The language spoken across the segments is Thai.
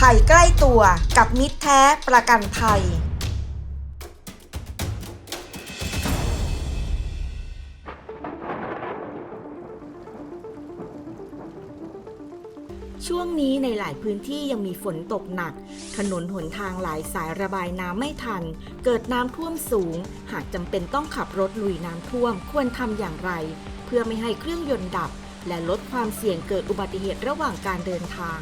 ภัยใกล้ตัวกับมิตรแท้ประกันภัย ช่วงนี้ในหลายพื้นที่ยังมีฝนตกหนัก ถนนหนทางหลายสายระบายน้ำไม่ทัน เกิดน้ำท่วมสูง หากจำเป็นต้องขับรถลุยน้ำท่วมควรทำอย่างไร เพื่อไม่ให้เครื่องยนต์ดับ และลดความเสี่ยงเกิดอุบัติเหตุระหว่างการเดินทาง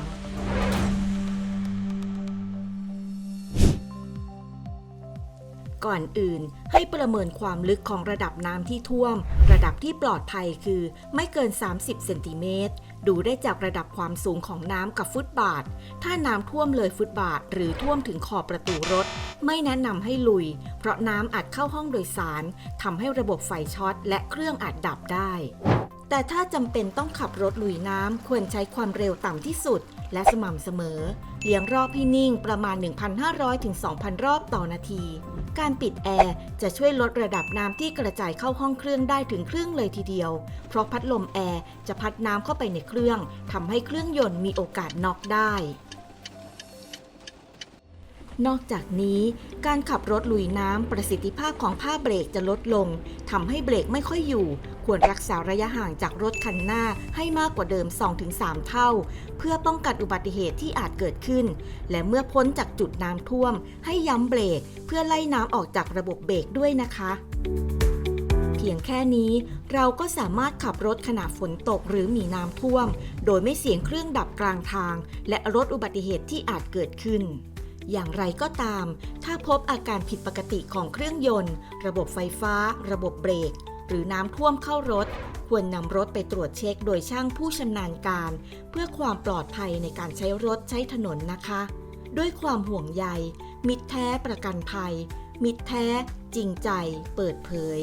ก่อนอื่นให้ประเมินความลึกของระดับน้ำที่ท่วม ระดับที่ปลอดภัยคือไม่เกิน 30 เซนติเมตร ดูได้จากระดับความสูงของน้ำกับฟุตบาท ถ้าน้ำท่วมเลยฟุตบาท หรือท่วมถึงขอบประตูรถ ไม่แนะนำให้ลุย เพราะน้ำอาจเข้าห้องโดยสารทำให้ระบบไฟช็อต และเครื่องอาจดับได้ แต่ถ้าจำเป็นต้องขับรถลุยน้ำควรใช้ความเร็วต่ำที่สุด และสม่ำเสมอ เลี้ยงรอบให้นิ่งประมาณ 1,500ถึง2,000 รอบต่อนาที การปิดแอร์จะช่วยลดระดับน้ำที่กระจายเข้าห้องเครื่องได้ถึงครึ่งเลยทีเดียว เพราะพัดลมแอร์จะพัดน้ำเข้าไปในเครื่องทำให้เครื่องยนต์มีโอกาสน็อกได้ นอกจากนี้การขับรถลุยน้ำประสิทธิภาพของผ้าเบรกจะลดลงทำให้เบรกไม่ค่อยอยู่ ควรรักษาระยะห่างจากรถคันหน้าให้มากกว่าเดิม 2-3 เท่า เพื่อป้องกันอุบัติเหตุที่อาจเกิดขึ้น และเมื่อพ้นจากจุดน้ำท่วม ให้ย้ำเบรกเพื่อไล่น้ำออกจากระบบเบรกด้วยนะคะเพียงแค่นี้เราก็สามารถขับรถขณะฝนตกหรือมีน้ำท่วม โดยไม่เสียงเครื่องดับกลางทาง และลดอุบัติเหตุที่อาจเกิดขึ้น อย่างไรก็ตาม ถ้าพบอาการผิดปกติของเครื่องยนต์ ระบบไฟฟ้า ระบบเบรก หรือน้ำท่วมเข้ารถ ควรนำรถไปตรวจเช็คโดยช่างผู้ชำนาญการ เพื่อความปลอดภัยในการใช้รถใช้ถนนนะคะ ด้วยความห่วงใย มิตรแท้ประกันภัย มิตรแท้ จริงใจ เปิดเผย